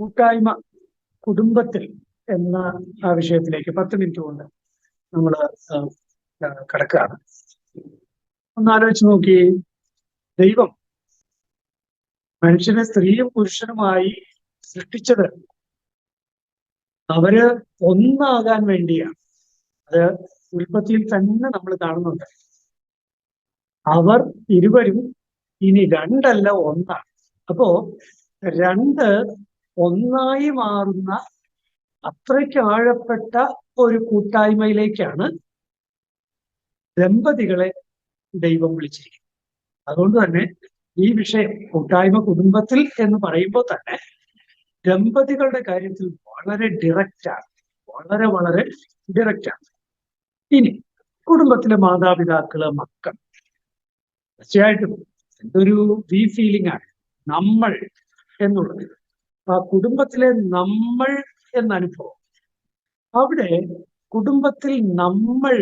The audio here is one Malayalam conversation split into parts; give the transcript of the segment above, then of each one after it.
കൂട്ടായ്മ കുടുംബത്തിൽ എന്ന ആ വിഷയത്തിലേക്ക് പത്ത് മിനിറ്റ് കൊണ്ട് നമ്മൾ കിടക്കുകയാണ്. ഒന്ന് ആലോചിച്ച് നോക്കി. ദൈവം മനുഷ്യനെ സ്ത്രീയും പുരുഷനുമായി സൃഷ്ടിച്ചത് അവർ ഒന്നാകാൻ വേണ്ടിയാണ്. അത് ഉൽപ്പത്തിയിൽ തന്നെ നമ്മൾ കാണുന്നുണ്ട്. അവർ ഇരുവരും ഇനി രണ്ടല്ല ഒന്നാണ്. അപ്പോ രണ്ട് ഒന്നായി മാറുന്ന അത്രയ്ക്ക് ആഴപ്പെട്ട ഒരു കൂട്ടായ്മയിലേക്കാണ് ദമ്പതികളെ ദൈവം വിളിച്ചിരിക്കുന്നത്. അതുകൊണ്ട് തന്നെ ഈ വിഷയം കൂട്ടായ്മ കുടുംബത്തിൽ എന്ന് പറയുമ്പോൾ തന്നെ ദമ്പതികളുടെ കാര്യത്തിൽ വളരെ ആണ്. വളരെ വളരെ ആണ്. ഇനി കുടുംബത്തിലെ മാതാപിതാക്കൾ മക്കൾ. തീർച്ചയായിട്ടും എന്തൊരു വി ഫീലിംഗ് ആണ് നമ്മൾ എന്നുള്ളത്. ആ കുടുംബത്തിലെ നമ്മൾ എന്ന അനുഭവം. അവിടെ കുടുംബത്തിൽ നമ്മൾ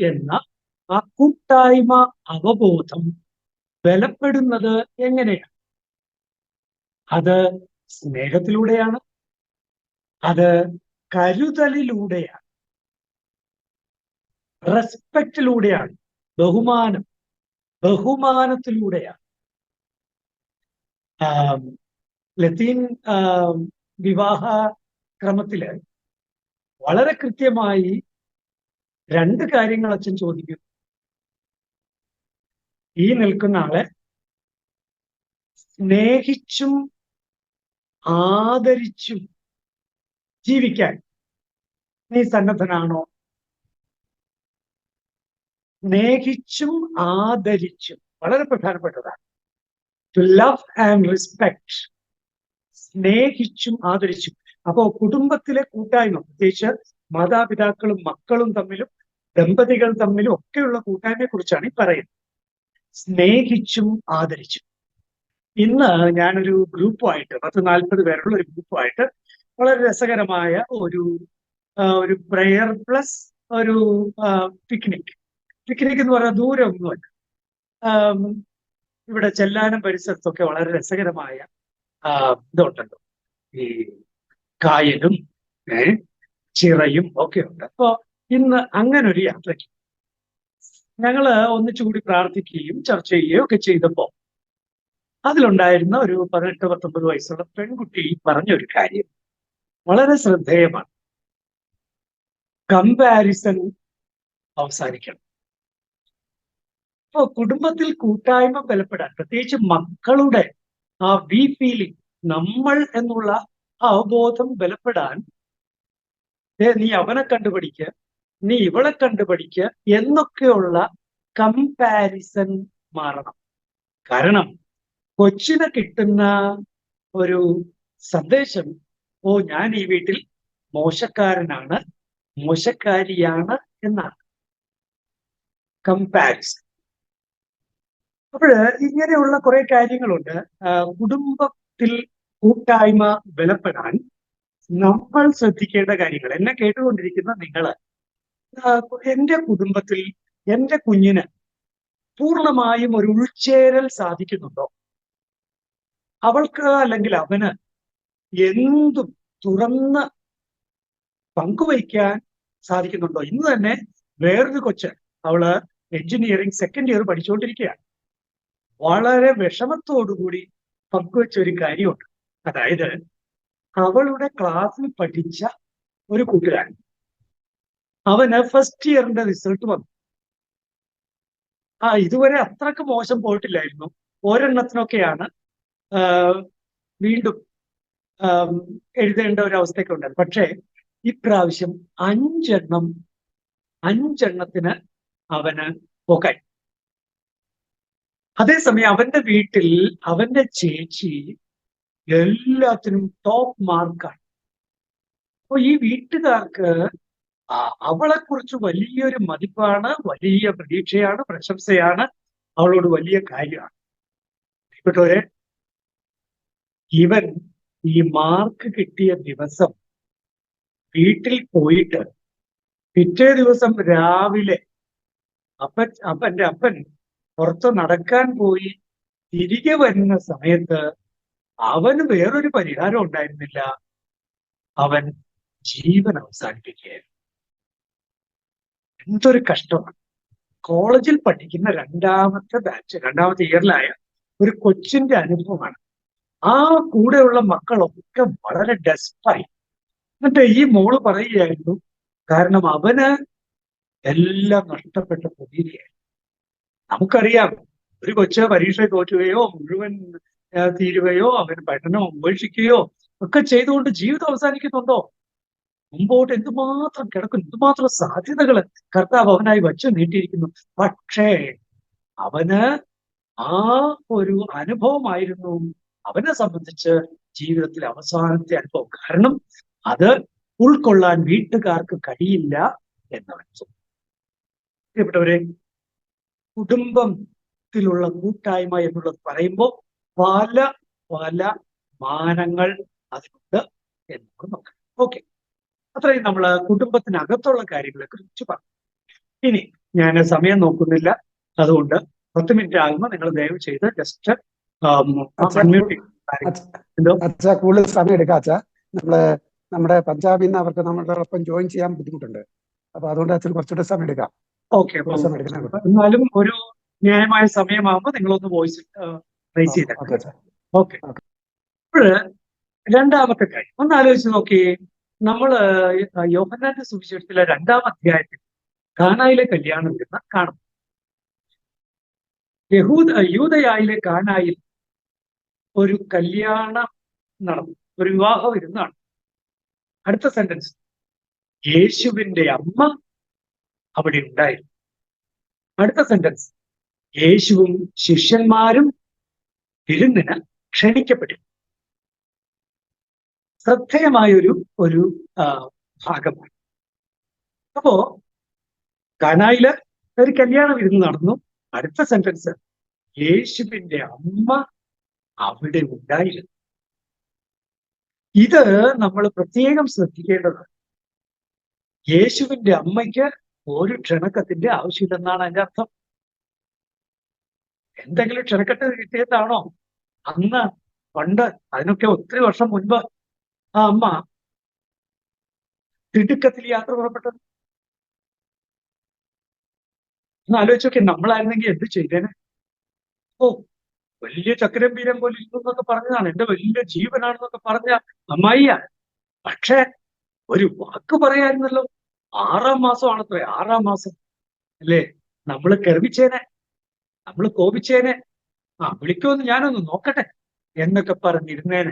എന്ന ആ കൂട്ടായ്മ അവബോധം ബലപ്പെടുന്നത് എങ്ങനെയാണ്? അത് സ്നേഹത്തിലൂടെയാണ്. അത് കരുതലിലൂടെയാണ്. റെസ്പെക്റ്റിലൂടെയാണ്. ബഹുമാനം ബഹുമാനത്തിലൂടെയാണ്. ലത്തീൻ വിവാഹ ക്രമത്തിൽ വളരെ കൃത്യമായി രണ്ട് കാര്യങ്ങൾ അച്ഛൻ ചോദിക്കുന്നു ഈ നിൽക്കുന്ന ആളെ സ്നേഹിച്ചും ആദരിച്ചും ജീവിക്കാൻ നീ സന്നദ്ധനാണോ? സ്നേഹിച്ചും ആദരിച്ചും വളരെ പ്രധാനപ്പെട്ടതാണ്. ടു ലവ് ആൻഡ് റെസ്പെക്ട് സ്നേഹിച്ചും ആദരിച്ചും. അപ്പോ കുടുംബത്തിലെ കൂട്ടായ്മ പ്രത്യേകിച്ച് മാതാപിതാക്കളും മക്കളും തമ്മിലും ദമ്പതികൾ തമ്മിലും ഒക്കെയുള്ള കൂട്ടായ്മയെ കുറിച്ചാണ് ഈ പറയുന്നത്. സ്നേഹിച്ചും ആദരിച്ചും. ഇന്ന് ഞാനൊരു ഗ്രൂപ്പുമായിട്ട് പത്ത് നാൽപ്പത് പേരുള്ള ഒരു ഗ്രൂപ്പുമായിട്ട് വളരെ രസകരമായ ഒരു ഒരു പ്രെയർ പ്ലസ് ഒരു പിക്നിക്. പിക്നിക് എന്ന് പറഞ്ഞാൽ ദൂരമൊന്നുമല്ല. ഇവിടെ ചെല്ലാനം പരിസരത്തൊക്കെ വളരെ രസകരമായ ഇതുണ്ടല്ലോ. ഈ കായലും ചിറയും ഒക്കെ ഉണ്ട്. അപ്പോ ഇന്ന് അങ്ങനെ ഒരു യാത്രയ്ക്ക് ഞങ്ങൾ ഒന്നിച്ചുകൂടി പ്രാർത്ഥിക്കുകയും ചർച്ച ചെയ്യുകയും ഒക്കെ ചെയ്തപ്പോ അതിലുണ്ടായിരുന്ന ഒരു പതിനെട്ട് പത്തൊമ്പത് വയസ്സുള്ള പെൺകുട്ടി പറഞ്ഞ ഒരു കാര്യം വളരെ ശ്രദ്ധേയമാണ്. കമ്പാരിസൺ അവസാനിക്കണം. അപ്പോ കുടുംബത്തിൽ കൂട്ടായ്മ ബലപ്പെടാൻ പ്രത്യേകിച്ച് മക്കളുടെ ആ വി ഫീലിംഗ് നമ്മൾ എന്നുള്ള അവബോധം ബലപ്പെടാൻ നീ അവനെ കണ്ടുപിടിക്കുക നീ ഇവളെ കണ്ടുപിടിക്കുക എന്നൊക്കെയുള്ള കമ്പാരിസൺ മാറണം. കാരണം കൊച്ചിന് കിട്ടുന്ന ഒരു സന്ദേശം ഓ ഞാൻ ഈ വീട്ടിൽ മോശക്കാരനാണ് മോശക്കാരിയാണ് എന്നാണ്. കമ്പാരിസൺ അപ്പോഴ് ഇങ്ങനെയുള്ള കുറെ കാര്യങ്ങളുണ്ട്. കുടുംബത്തിൽ കൂട്ടായ്മ ബലപ്പെടാൻ നമ്മൾ ശ്രദ്ധിക്കേണ്ട കാര്യങ്ങൾ. എന്നെ കേട്ടുകൊണ്ടിരിക്കുന്ന നിങ്ങൾ എന്റെ കുടുംബത്തിൽ എന്റെ കുഞ്ഞിന് പൂർണമായും ഒരു ഉൾച്ചേരൽ സാധിക്കുന്നുണ്ടോ? അവൾക്ക് അല്ലെങ്കിൽ അവന് എന്തും തുറന്ന് പങ്കുവയ്ക്കാൻ സാധിക്കുന്നുണ്ടോ? ഇന്ന് തന്നെ വേറൊരു കൊച്ച് അവൾ എഞ്ചിനീയറിംഗ് സെക്കൻഡ് ഇയർ പഠിച്ചുകൊണ്ടിരിക്കുകയാണ് വളരെ വിഷമത്തോടുകൂടി പങ്കുവെച്ച ഒരു കാര്യമുണ്ട്. അതായത് അവളുടെ ക്ലാസ്സിൽ പഠിച്ച ഒരു കൂട്ടുകാരൻ. അവന് ഫസ്റ്റ് ഇയറിന്റെ റിസൾട്ട് വന്നു. ആ ഇതുവരെ അത്രയ്ക്ക് മോശം പോയിട്ടില്ലായിരുന്നു. ഒരെണ്ണത്തിനൊക്കെയാണ് വീണ്ടും എഴുതേണ്ട ഒരു അവസ്ഥയൊക്കെ ഉണ്ടായിരുന്നു പക്ഷേ ഇപ്രാവശ്യം അഞ്ചെണ്ണം അഞ്ചെണ്ണത്തിന് അവന് പോക്കായി. അതേസമയം അവന്റെ വീട്ടിൽ അവന്റെ ചേച്ചി എല്ലാത്തിനും ടോപ്പ് മാർക്കാണ് അപ്പൊ ഈ വീട്ടുകാർക്ക് അവളെ കുറിച്ച് വലിയൊരു മതിപ്പാണ് വലിയ പ്രതീക്ഷയാണ് പ്രശംസയാണ് അവളോട് വലിയ കാര്യമാണ്. കേട്ടോരെ ഇവൻ ഈ മാർക്ക് കിട്ടിയ ദിവസം വീട്ടിൽ പോയിട്ട് പിറ്റേ ദിവസം രാവിലെ അപ്പൻ അപ്പന്റെ അപ്പൻ പുറത്ത് നടക്കാൻ പോയി തിരികെ വരുന്ന സമയത്ത് അവന് വേറൊരു പരിഹാരം ഉണ്ടായിരുന്നില്ല. അവൻ ജീവൻ അവസാനിപ്പിക്കുകയായിരുന്നു. എന്തൊരു കഷ്ടമാണ്. കോളേജിൽ പഠിക്കുന്ന രണ്ടാമത്തെ ബാച്ച് രണ്ടാമത്തെ ഇയറിലായ ഒരു കൊച്ചിന്റെ അനുഭവമാണ്. ആ കൂടെയുള്ള മക്കളൊക്കെ വളരെ ഡെസ്പായി എന്നിട്ട് ഈ മോൾ പറയുകയായിരുന്നു കാരണം അവന് എല്ലാം നഷ്ടപ്പെട്ട പ്രതീതിയായി നമുക്കറിയാം. ഒരു കൊച്ച് പരീക്ഷ തോറ്റുകയോ മുഴുവൻ തീരുകയോ അവൻ പഠനം ഉപേക്ഷിക്കുകയോ ഒക്കെ ചെയ്തുകൊണ്ട് ജീവിതം അവസാനിക്കുന്നുണ്ടോ? മുമ്പോട്ട് എന്തുമാത്രം കിടക്കുന്നു എന്തുമാത്രം സാധ്യതകൾ കർത്താവ് അവനായി വച്ചു നീട്ടിയിരിക്കുന്നു. പക്ഷേ അവന് ആ ഒരു അനുഭവമായിരുന്നു. അവനെ സംബന്ധിച്ച് ജീവിതത്തിലെ അവസാനത്തെ അനുഭവം. കാരണം അത് ഉൾക്കൊള്ളാൻ വീട്ടുകാർക്ക് കഴിയില്ല എന്നവൻ. പ്രിയപ്പെട്ടവരെ കുടുംബത്തിലുള്ള കൂട്ടായ്മ എന്നുള്ളത് പറയുമ്പോൾ പല പല മാനങ്ങൾ അതിനുണ്ട് എന്നുള്ളത് നമുക്ക് നോക്കാം. ഓക്കെ അത്രയും നമ്മൾ കുടുംബത്തിനകത്തുള്ള കാര്യങ്ങളെ കുറിച്ച് പറഞ്ഞു. ഇനി ഞാൻ സമയം നോക്കുന്നില്ല. അതുകൊണ്ട് പത്ത് മിനിറ്റ് ആകുമ്പോൾ നിങ്ങൾ ദയവ് ചെയ്ത് ജസ്റ്റ് കൂടുതൽ സമയം എടുക്കാം അച്ഛാ. നമ്മൾ നമ്മുടെ പഞ്ചാബിൽ നിന്ന് അവർക്ക് നമ്മളോടൊപ്പം ജോയിൻ ചെയ്യാൻ ബുദ്ധിമുട്ടുണ്ട്. അപ്പൊ അതുകൊണ്ട് അച്ഛൻ കുറച്ചുകൂടെ സമയം എടുക്കാം. ഓക്കെ എന്നാലും ഒരു ന്യായമായ സമയമാകുമ്പോൾ നിങ്ങളൊന്ന് വോയിസ് റേസ് ചെയ്തേക്കാം ഓക്കെ ഇപ്പോഴ് രണ്ടാമത്തെ കാര്യം. ഒന്ന് ആലോചിച്ച് നോക്കിയേ. നമ്മൾ യോഹന്നാന്റെ സുവിശേഷത്തിലെ രണ്ടാം അധ്യായത്തിൽ കാനായിലെ കല്യാണം എന്ന് കാണുന്നു. യഹൂദ യൂതയായിലെ കാനായിൽ ഒരു കല്യാണം നടന്നു. ഒരു വിവാഹം ഇരുന്നാണ്. അടുത്ത സെന്റൻസ് യേശുവിന്റെ അമ്മ അവിടെ ഉണ്ടായിരുന്നു. അടുത്ത സെന്റൻസ് യേശുവും ശിഷ്യന്മാരും വിരുന്നിന് ക്ഷണിക്കപ്പെട്ടു. ശ്രദ്ധേയമായൊരു ഒരു ഭാഗമാണ്. അപ്പോ കനായിൽ ഒരു കല്യാണ വിരുന്ന് നടന്നു. അടുത്ത സെന്റൻസ് യേശുവിന്റെ അമ്മ അവിടെ ഉണ്ടായിരുന്നു. ഇത് നമ്മൾ പ്രത്യേകം ശ്രദ്ധിക്കേണ്ടതാണ്. യേശുവിന്റെ അമ്മയ്ക്ക് ഒരു ക്ഷണക്കത്തിന്റെ ആവശ്യമില്ലെന്നാണ് അതിന്റെ അർത്ഥം. എന്തെങ്കിലും ക്ഷണക്കത്ത് കിട്ടിയതാണോ? അന്ന് പണ്ട് അതിനൊക്കെ ഒത്തിരി വർഷം മുൻപ് ആ അമ്മ തിടുക്കത്തിൽ യാത്ര പുറപ്പെട്ടത്. ഒന്ന് ആലോചിച്ചൊക്കെ നമ്മളായിരുന്നെങ്കിൽ എന്ത് ചെയ്തേനെ? ഓ വലിയ ചക്രം വീരം പോലെ ഇരുന്നു എന്നൊക്കെ പറഞ്ഞതാണ്. എന്റെ വലിയ ജീവനാണെന്നൊക്കെ പറഞ്ഞ അമ്മായിയ. പക്ഷെ ഒരു വാക്ക് പറയായിരുന്നല്ലോ. ആറാം മാസമാണത്രേ ആറാം മാസം. അല്ലേ? നമ്മൾ കെർവിച്ചേനെ നമ്മൾ കോപിച്ചേനെ. ആ വിളിക്കുമെന്ന് ഞാനൊന്ന് നോക്കട്ടെ എന്നൊക്കെ പറഞ്ഞിരുന്നേനെ.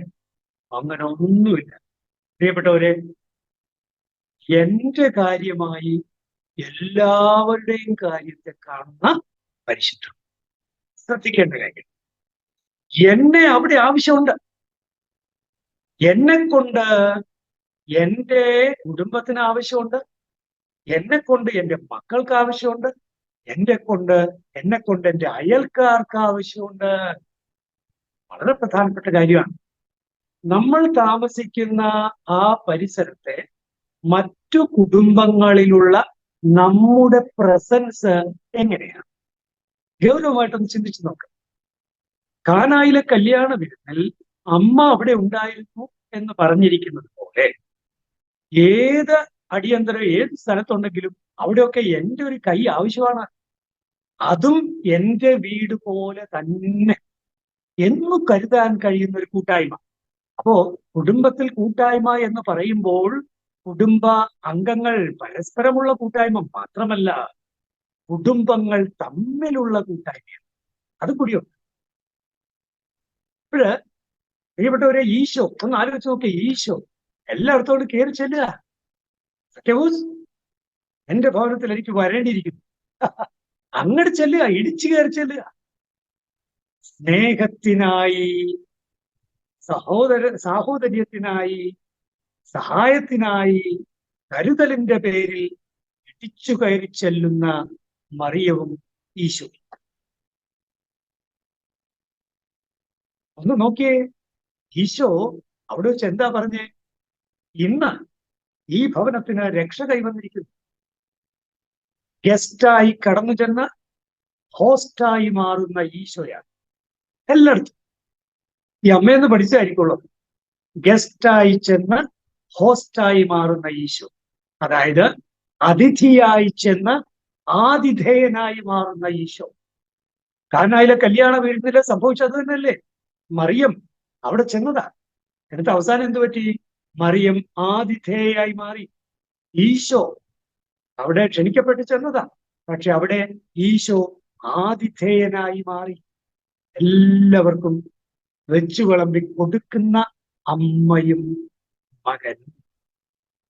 അങ്ങനെ ഒന്നുമില്ല. പ്രിയപ്പെട്ടവരെ എന്റെ കാര്യമായി എല്ലാവരുടെയും കാര്യത്തെ കാണുന്ന പരിശുദ്ധം ശ്രദ്ധിക്കേണ്ട കാര്യം. എന്നെ അവിടെ ആവശ്യമുണ്ട്. എന്നെ കൊണ്ട് എന്റെ കുടുംബത്തിന് ആവശ്യമുണ്ട്. എന്നെ കൊണ്ട് എന്റെ മക്കൾക്ക് ആവശ്യമുണ്ട് എന്നെ കൊണ്ട് എന്നെ കൊണ്ട് എന്റെ അയൽക്കാർക്ക് ആവശ്യമുണ്ട്. വളരെ പ്രധാനപ്പെട്ട കാര്യമാണ്. നമ്മൾ താമസിക്കുന്ന ആ പരിസരത്തെ മറ്റു കുടുംബങ്ങളിലുള്ള നമ്മുടെ പ്രസൻസ് എങ്ങനെയാണ്? ഗൗരവമായിട്ടൊന്ന് ചിന്തിച്ചു നോക്കാം. കാനായിലെ കല്യാണ വിരുന്നിൽ അമ്മ അവിടെ ഉണ്ടായിരുന്നു എന്ന് പറഞ്ഞിരിക്കുന്നത് പോലെ ഏത് അടിയന്തരം ഏത് സ്ഥലത്തുണ്ടെങ്കിലും അവിടെയൊക്കെ എന്റെ ഒരു കൈ ആവശ്യമാണ്. അതും എന്റെ വീട് പോലെ തന്നെ എന്നു കരുതാൻ കഴിയുന്ന ഒരു കൂട്ടായ്മ. അപ്പോ കുടുംബത്തിൽ കൂട്ടായ്മ എന്ന് പറയുമ്പോൾ കുടുംബ അംഗങ്ങൾ പരസ്പരമുള്ള കൂട്ടായ്മ മാത്രമല്ല കുടുംബങ്ങൾ തമ്മിലുള്ള കൂട്ടായ്മയാണ്. അത് കൂടിയുണ്ട്. ഇപ്പോഴ് പ്രിയപ്പെട്ടവരെ ഈശോ ഒന്ന് ആലോചിച്ച് നോക്കിയ ഈശോ എല്ലായിടത്തോടും കയറി ചെല്ലുക. സത്യവൂസ് എന്റെ ഭവനത്തിൽ എനിക്ക് വരേണ്ടിയിരിക്കുന്നു. അങ്ങോട്ട് ചെല്ലുക ഇടിച്ചു കയറി ചെല്ലുക. സ്നേഹത്തിനായി സഹോദര സാഹോദര്യത്തിനായി സഹായത്തിനായി കരുതലിന്റെ പേരിൽ ഇടിച്ചു കയറി ചെല്ലുന്ന മറിയവും ഈശോ. ഒന്ന് നോക്കിയേ ഈശോ അവിടെ വെച്ച് എന്താ പറഞ്ഞേ? ഇന്ന് ഈ ഭവനത്തിന് രക്ഷ കൈവന്നിരിക്കുന്നു. ഗസ്റ്റായി കടന്നു ചെന്ന് ഹോസ്റ്റായി മാറുന്ന ഈശോയാണ് എല്ലായിടത്തും. ഈ അമ്മയെന്ന് പഠിച്ചായിരിക്കുള്ളത് ഗസ്റ്റായി ചെന്ന് ഹോസ്റ്റായി മാറുന്ന ഈശോ. അതായത് അതിഥിയായി ചെന്ന് ആതിഥേയനായി മാറുന്ന ഈശോ. കാനായിലെ കല്യാണ വീടിനെ സംഭവിച്ചത് തന്നെയല്ലേ? മറിയം അവിടെ ചെന്നതാ. എന്നിട്ട് അവസാനം എന്ത് പറ്റി? മറിയം ആതിഥേയായി മാറി. ഈശോ അവിടെ ക്ഷണിക്കപ്പെട്ട് ചെന്നതാ. പക്ഷെ അവിടെ ഈശോ ആതിഥേയനായി മാറി. എല്ലാവർക്കും വെച്ചു വിളമ്പി കൊടുക്കുന്ന അമ്മയും മകൻ.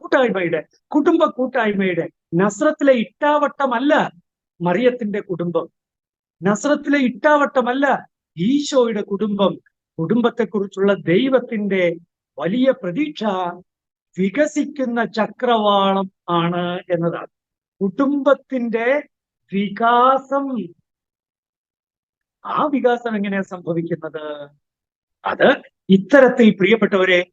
കൂട്ടായ്മയുടെ കുടുംബ കൂട്ടായ്മയുടെ നസ്രത്തിലെ ഇട്ടാവട്ടമല്ല മറിയത്തിന്റെ കുടുംബം. നസ്രത്തിലെ ഇട്ടാവട്ടമല്ല ഈശോയുടെ കുടുംബം. കുടുംബത്തെക്കുറിച്ചുള്ള ദൈവത്തിന്റെ വലിയ പ്രതീക്ഷ വികസിക്കുന്ന ചക്രവാളം ആണ് എന്നതാണ്. കുടുംബത്തിന്റെ വികാസം. ആ വികാസം എങ്ങനെയാണ് സംഭവിക്കുന്നത്? അത് ഇത്തരത്തിൽ പ്രിയപ്പെട്ടവരെ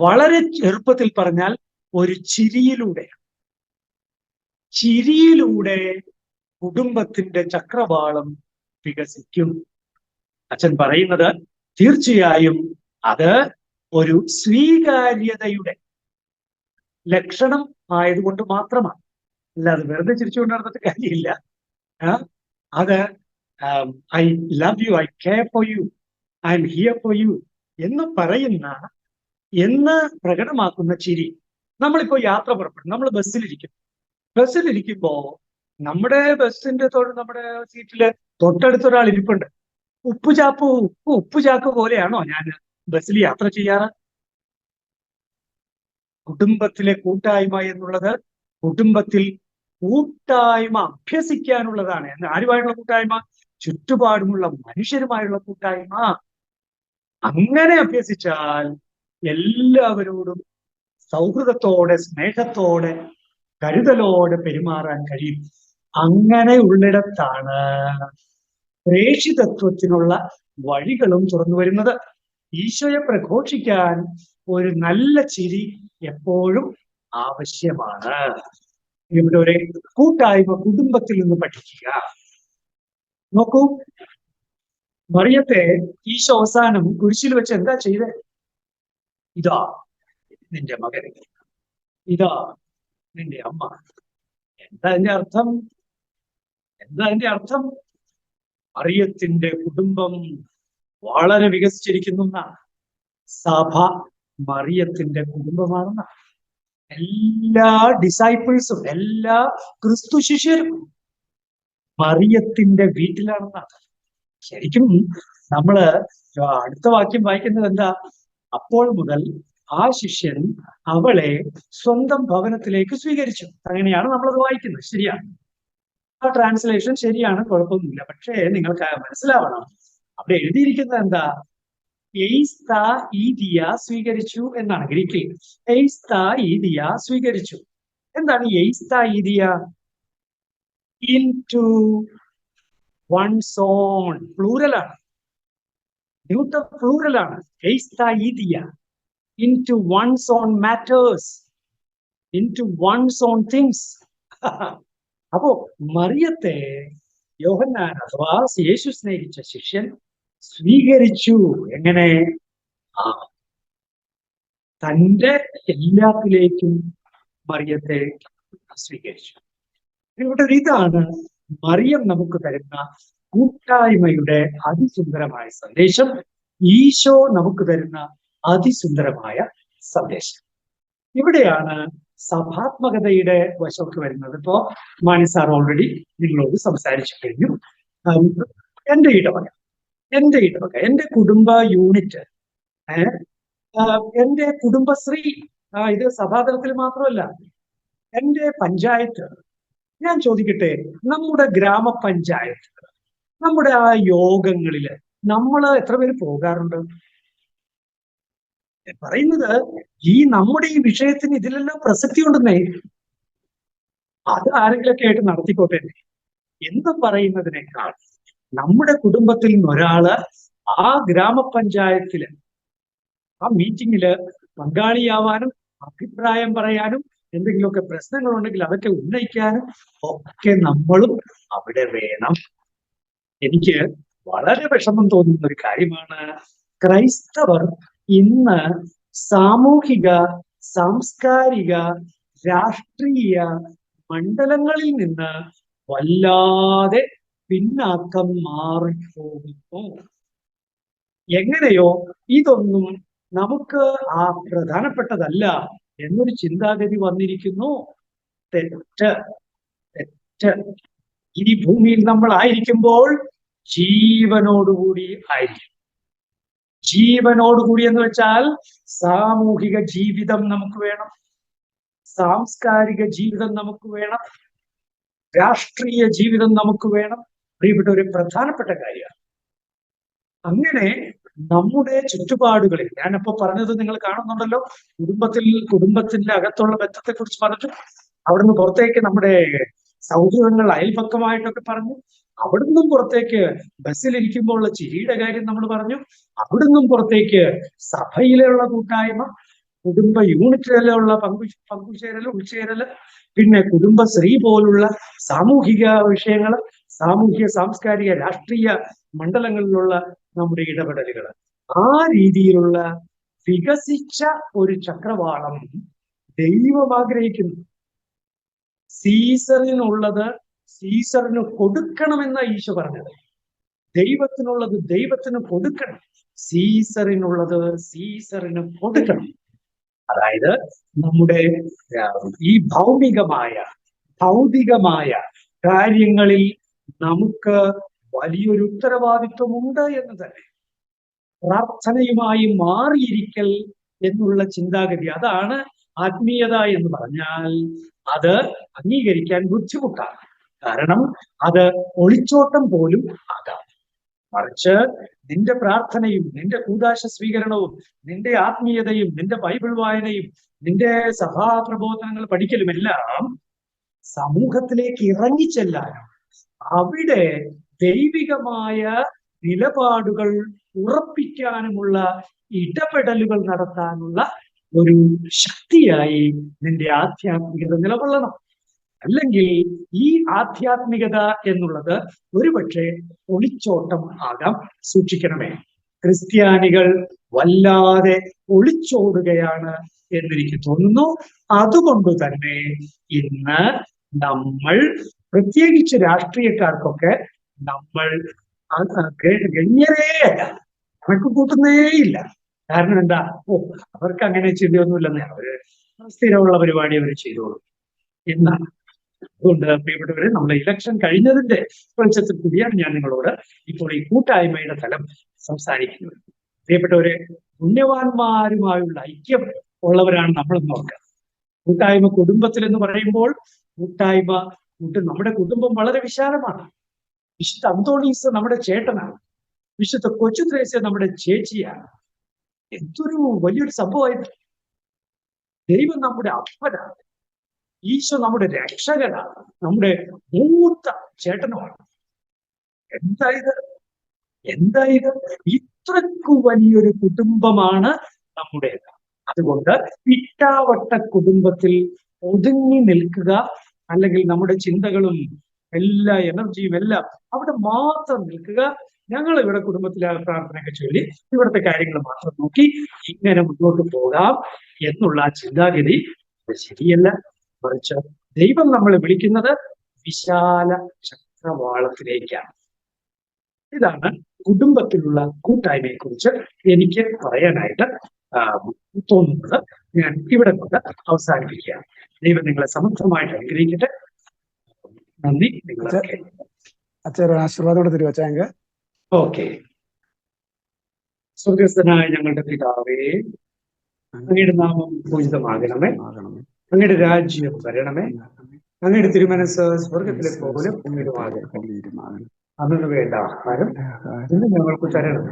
വളരെ ചെറുപ്പത്തിൽ പറഞ്ഞാൽ ഒരു ചിരിയിലൂടെ ചിരിയിലൂടെ കുടുംബത്തിന്റെ ചക്രവാളം വികസിക്കും. അച്ഛൻ പറയുന്നത് തീർച്ചയായും അത് ഒരു സ്വീകാര്യതയുടെ ലക്ഷണം ആയതുകൊണ്ട് മാത്രമാണ്. അല്ലാതെ വെറുതെ ചിരിച്ചുകൊണ്ട് നടന്നിട്ട് കാര്യമില്ല. അത് I love you I care for you I'm here for you എന്ന് പറയുന്ന എന്ന് പ്രകടമാക്കുന്ന ചിരി. നമ്മളിപ്പോ യാത്ര പുറപ്പെടും. നമ്മൾ ബസ്സിലിരിക്കും. ബസ്സിലിരിക്കുമ്പോ നമ്മുടെ ബസ്സിന്റെ തൊട്ട് നമ്മുടെ സീറ്റിൽ തൊട്ടടുത്തൊരാൾ ഇരിപ്പുണ്ട്. ഉപ്പുചാപ്പ് ഉപ്പ് ഉപ്പുചാക്ക് പോലെയാണോ ഞാൻ ബസ്സിൽ യാത്ര ചെയ്യാറ്? കുടുംബത്തിലെ കൂട്ടായ്മ എന്നുള്ളത് കുടുംബത്തിൽ കൂട്ടായ്മ അഭ്യസിക്കാനുള്ളതാണ്. എന്ന് ആരുമായുള്ള കൂട്ടായ്മ? ചുറ്റുപാടുമുള്ള മനുഷ്യരുമായുള്ള കൂട്ടായ്മ. അങ്ങനെ അഭ്യസിച്ചാൽ എല്ലാവരോടും സൗഹൃദത്തോടെ സ്നേഹത്തോടെ കരുതലോടെ പെരുമാറാൻ കഴിയും. അങ്ങനെ ഉള്ളിടത്താണ് പ്രേഷിതത്വത്തിനുള്ള വഴികളും തുറന്നു വരുന്നത്. ഈശോയെ പ്രഘോഷിക്കാൻ ഒരു നല്ല ചിരി എപ്പോഴും ആവശ്യമാണ്. ഇവിടെ ഒരു കൂട്ടായ്മ കുടുംബത്തിൽ നിന്ന് പഠിക്കുക. നോക്കൂ മറിയത്തെ ഈശോ അവസാനം കുരിശിൽ വെച്ച് എന്താ ചെയ്തേ? ഇതാ നിന്റെ മകൻ. ഇതാ നിന്റെ അമ്മ. എന്താ അതിന്റെ അർത്ഥം? എന്താ അതിന്റെ അർത്ഥം? അറിയത്തിന്റെ കുടുംബം വളരെ വികസിച്ചിരിക്കുന്ന സഭ മറിയത്തിന്റെ കുടുംബമാണെന്ന എല്ലാ ഡിസൈപ്പിൾസും എല്ലാ ക്രിസ്തു ശിഷ്യരും മറിയത്തിന്റെ വീട്ടിലാണെന്നാണ്. ശരിക്കും നമ്മൾ അടുത്ത വാക്യം വായിക്കുന്നത് എന്താ? അപ്പോൾ മുതൽ ആ ശിഷ്യൻ അവളെ സ്വന്തം ഭവനത്തിലേക്ക് സ്വീകരിച്ചു. അങ്ങനെയാണ് നമ്മളത് വായിക്കുന്നത്. ശരിയാണ്. ആ ട്രാൻസ്ലേഷൻ ശരിയാണ് കുഴപ്പമൊന്നുമില്ല. പക്ഷേ നിങ്ങൾക്ക് മനസ്സിലാവണം അവിടെ എഴുതിയിരിക്കുന്നത് എന്താ? എയ്സ്ത ഈദിയ സ്വീകരിച്ചു എന്നാണ് ഗ്രീക്കിൽ. എയ്സ്ത ഈദിയ സ്വീകരിച്ചു. എന്താണ് എയ്സ്ത ഈദിയ? ഇൻ ടു വൺ സോൺ പ്ലൂറലാണ് ന്യൂട്ടർ പ്ലൂറലാണ് എയ്സ്ത ഈദിയ. Into one's own matters into one's own things അപ്പോ മറിയത്തെ യോഹന്നാൻ അഥവാ യേശു സ്നേഹിച്ച ശിഷ്യൻ സ്വീകരിച്ചു. എങ്ങനെ? ആ. തന്റെ എല്ലാത്തിലേക്കും മറിയത്തെ സ്വീകരിച്ചു. ഇവിടെ ഇതാണ് മറിയം നമുക്ക് തരുന്ന കൂട്ടായ്മയുടെ അതിസുന്ദരമായ സന്ദേശം. ഈശോ നമുക്ക് തരുന്ന അതിസുന്ദരമായ സന്ദേശം. ഇവിടെയാണ് സഭാത്മകതയുടെ വശമൊക്കെ വരുന്നത്. ഇപ്പോ മാണി സാർ ഓൾറെഡി നിങ്ങളോട് സംസാരിച്ചു കഴിഞ്ഞു. എന്റെ ഇടവക. എന്റെ ഇടവക എന്റെ കുടുംബ യൂണിറ്റ് എന്റെ കുടുംബശ്രീ ഇത് സഭാതലത്തിൽ മാത്രമല്ല എന്റെ പഞ്ചായത്ത് ഞാൻ ചോദിക്കട്ടെ നമ്മുടെ ഗ്രാമപഞ്ചായത്ത് നമ്മുടെ ആ യോഗങ്ങളിൽ നമ്മൾ എത്ര പേര് പോകാറുണ്ട്? പറയുന്നത് ഈ നമ്മുടെ ഈ വിഷയത്തിന് ഇതിലെല്ലാം പ്രസക്തി ഉണ്ടെന്നേ അത് ആരെങ്കിലൊക്കെ ആയിട്ട് നടത്തിക്കോട്ടെ. എന്ന് പറയുന്നതിനേക്കാൾ നമ്മുടെ കുടുംബത്തിൽ നിന്ന് ഒരാൾ ആ ഗ്രാമപഞ്ചായത്തിൽ ആ മീറ്റിങ്ങിൽ പങ്കാളിയാവാനും അഭിപ്രായം പറയാനും എന്തെങ്കിലുമൊക്കെ പ്രശ്നങ്ങളുണ്ടെങ്കിൽ അതൊക്കെ ഉന്നയിക്കാനും ഒക്കെ നമ്മളും അവിടെ വേണം. എനിക്ക് വളരെ വിഷമം തോന്നുന്ന ഒരു കാര്യമാണ്. ക്രൈസ്തവർ ഇന്ന് സാമൂഹിക സാംസ്കാരിക രാഷ്ട്രീയ മണ്ഡലങ്ങളിൽ നിന്ന് വല്ലാതെ പിന്നാക്കം മാറിപ്പോകുന്നു. എങ്ങനെയോ ഇതൊന്നും നമുക്ക് ആ പ്രധാനപ്പെട്ടതല്ല എന്നൊരു ചിന്താഗതി വന്നിരിക്കുന്നു. തെറ്റ് തെറ്റ്. ഈ ഭൂമിയിൽ നമ്മൾ ആയിരിക്കുമ്പോൾ ജീവനോടുകൂടി ആയിരിക്കും. ജീവനോടുകൂടി എന്ന് വെച്ചാൽ സാമൂഹിക ജീവിതം നമുക്ക് വേണം. സാംസ്കാരിക ജീവിതം നമുക്ക് വേണം. രാഷ്ട്രീയ ജീവിതം നമുക്ക് വേണം. പ്രിയപ്പെട്ട ഒരു പ്രധാനപ്പെട്ട കാര്യമാണ്. അങ്ങനെ നമ്മുടെ ചുറ്റുപാടുകളിൽ ഞാനിപ്പോ പറഞ്ഞത് നിങ്ങൾ കാണുന്നുണ്ടല്ലോ കുടുംബത്തിൽ കുടുംബത്തിന്റെ അകത്തുള്ള ബന്ധത്തെ കുറിച്ച് പറഞ്ഞു അവിടുന്ന് പുറത്തേക്ക് നമ്മുടെ സൗഹൃദങ്ങൾ അയൽപക്കമായിട്ടൊക്കെ പറഞ്ഞു. അവിടുന്നും പുറത്തേക്ക് ബസ്സിലിരിക്കുമ്പോൾ ഉള്ള ചിരിയുടെ കാര്യം നമ്മൾ പറഞ്ഞു. അവിടുന്നും പുറത്തേക്ക് സഭയിലുള്ള കൂട്ടായ്മ കുടുംബ യൂണിറ്റിലുള്ള പങ്കു പങ്കുചേരൽ ഉൾചേരൽ പിന്നെ കുടുംബശ്രീ പോലുള്ള സാമൂഹിക വിഷയങ്ങൾ സാമൂഹിക സാംസ്കാരിക രാഷ്ട്രീയ മണ്ഡലങ്ങളിലുള്ള നമ്മുടെ ഇടപെടലുകൾ. ആ രീതിയിലുള്ള വികസിച്ച ഒരു ചക്രവാളം ദൈവം ആഗ്രഹിക്കുന്നു. സീസറിനുള്ളത് സീസറിന് കൊടുക്കണമെന്ന ഈശോ പറഞ്ഞത്. ദൈവത്തിനുള്ളത് ദൈവത്തിന് കൊടുക്കണം. സീസറിനുള്ളത് സീസറിന് കൊടുക്കണം. അതായത് നമ്മുടെ ഈ ഭൗമികമായ ഭൗതികമായ കാര്യങ്ങളിൽ നമുക്ക് വലിയൊരു ഉത്തരവാദിത്വമുണ്ട് എന്ന് തന്നെ. പ്രാർത്ഥനയുമായി മാറിയിരിക്കൽ എന്നുള്ള ചിന്താഗതി അതാണ് ആത്മീയത എന്ന് പറഞ്ഞാൽ അത് അംഗീകരിക്കാൻ ബുദ്ധിമുട്ടാണ്. കാരണം അത് ഒളിച്ചോട്ടം പോലും ആകാം. മറിച്ച് നിന്റെ പ്രാർത്ഥനയും നിന്റെ കൂതാശ സ്വീകരണവും നിന്റെ ആത്മീയതയും നിന്റെ ബൈബിൾ വായനയും നിന്റെ സഭാപ്രബോധനങ്ങൾ പഠിക്കലും എല്ലാം സമൂഹത്തിലേക്ക് ഇറങ്ങിച്ചെല്ലാനും അവിടെ ദൈവികമായ നിലപാടുകൾ ഉറപ്പിക്കാനുമുള്ള ഇടപെടലുകൾ നടത്താനുള്ള ഒരു ശക്തിയായി നിന്റെ ആധ്യാത്മികത നിലകൊള്ളണം. അല്ലെങ്കിൽ ഈ ആധ്യാത്മികത എന്നുള്ളത് ഒരുപക്ഷെ ഒളിച്ചോട്ടം ആകാം. സൂക്ഷിക്കണമേ. ക്രിസ്ത്യാനികൾ വല്ലാതെ ഒളിച്ചോടുകയാണ് എന്നെനിക്ക് തോന്നുന്നു. അതുകൊണ്ട് തന്നെ ഇന്ന് നമ്മൾ പ്രത്യേകിച്ച് രാഷ്ട്രീയക്കാർക്കൊക്കെ നമ്മൾ ഗണ്യരേ അല്ല കണക്ക് കൂട്ടുന്നേയില്ല കാരണം എന്താ? ഓ അവർക്ക് അങ്ങനെ ചിന്തയൊന്നുമില്ലെന്നേ. അവർ സ്ഥിരമുള്ള പരിപാടി അവർ ചെയ്തോളും. എന്നാണ് അതുകൊണ്ട് പ്രിയപ്പെട്ടവരെ നമ്മുടെ ഇലക്ഷൻ കഴിഞ്ഞതിന്റെ വെളിച്ചത്തിൽ കൂടിയാണ് ഞാൻ നിങ്ങളോട് ഇപ്പോൾ ഈ കൂട്ടായ്മയുടെ തലം സംസാരിക്കുന്നത്. പ്രിയപ്പെട്ടവരെ പുണ്യവാന്മാരുമായുള്ള ഐക്യം ഉള്ളവരാണ് നമ്മൾ നോക്കുക കൂട്ടായ്മ കുടുംബത്തിൽ എന്ന് പറയുമ്പോൾ കൂട്ടായ്മ കൂട്ട് നമ്മുടെ കുടുംബം വളരെ വിശാലമാണ്. വിശുദ്ധ അന്തോണീസ് നമ്മുടെ ചേട്ടനാണ്. വിശുദ്ധ കൊച്ചു ത്രേസ്യ നമ്മുടെ ചേച്ചിയാണ്. എന്തൊരു വലിയൊരു സംഭവമായിട്ട്. ദൈവം നമ്മുടെ അപ്പനാണ്. ഈശോ നമ്മുടെ രക്ഷകനാണ്. നമ്മുടെ മൂത്ത ചേട്ടനുമാണ്. എന്താ ഇത് എന്താ ഇത് ഇത്രക്കു വലിയൊരു കുടുംബമാണ് നമ്മുടേത്. അതുകൊണ്ട് ഇട്ടാവട്ട കുടുംബത്തിൽ ഒതുങ്ങി നിൽക്കുക അല്ലെങ്കിൽ നമ്മുടെ ചിന്തകളും എല്ലാ എനർജിയും എല്ലാം അവിടെ മാത്രം നിൽക്കുക. ഞങ്ങൾ ഇവിടെ കുടുംബത്തിലെ പ്രാർത്ഥനയൊക്കെ ചൊല്ലി ഇവിടുത്തെ കാര്യങ്ങൾ മാത്രം നോക്കി ഇങ്ങനെ മുന്നോട്ട് പോകാം എന്നുള്ള ആ ചിന്താഗതി ശരിയല്ല. മറിച്ച് ദൈവം നമ്മളെ വിളിക്കുന്നത് വിശാല ചക്രവാളത്തിലേക്കാണ്. ഇതാണ് കുടുംബത്തിലുള്ള കൂട്ടായ്മയെ കുറിച്ച് എനിക്ക് പറയാനായിട്ട് തോന്നുന്നത്. ഞാൻ ഇവിടെ കൊണ്ട് അവസാനിപ്പിക്കുകയാണ്. ദൈവം നിങ്ങളെ സമർത്ഥമായിട്ട് അനുഗ്രഹിക്കട്ടെ. നന്ദി. നിങ്ങളൊക്കെ അച്ഛൻ ഓക്കെ. സ്വർഗസ്ഥനായ ഞങ്ങളുടെ പിതാവേ അങ്ങയുടെ നാമം പൂജിതമാകണമേ. അങ്ങയുടെ രാജ്യം വരണമേ. അങ്ങയുടെ തിരുമനസ് സ്വർഗത്തിലെ പോലും അങ്ങയുടെ അന്നു വേണ്ട ആഹാരം ഇന്ന് ഞങ്ങൾക്ക് തരണം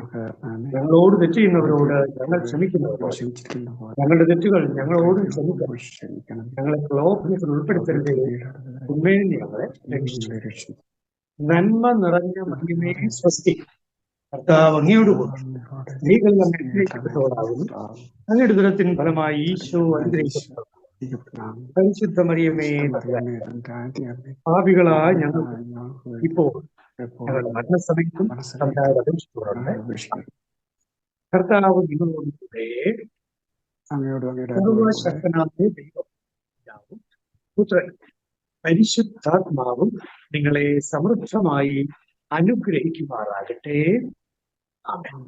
ഞങ്ങളോട് തെറ്റ് ചെയ്യുന്നവരോട് ഞങ്ങൾ ക്ഷമിക്കുന്നവരോട് ഞങ്ങളുടെ തെറ്റുകൾ ഞങ്ങളോട് ക്ഷമിക്കണം ഞങ്ങളെ പ്രലോഭനത്തിൽ ഉൾപ്പെടുത്തരുത് ഞങ്ങളെ നന്മ നിറഞ്ഞ മഹിമയെ സ്വസ്തി കർത്താവ് അങ്ങയോടുകൂടി അനുഗ്രഹിക്കപ്പെട്ടവളാകുന്നു അങ്ങയുടെ ഫലമായി ഈശോ അനുഗ്രഹിക്കപ്പെട്ടു പരിശുദ്ധ മറിയമേ പാപികളായ ഞങ്ങൾ ഇപ്പോൾ കർത്താവ് അങ്ങയോടും അങ്ങയുടെ ദൈവം പരിശുദ്ധാത്മാവും നിങ്ങളെ സമൃദ്ധമായി അനുഗ്രഹിക്കുമാറാകട്ടെ. ആമേൻ.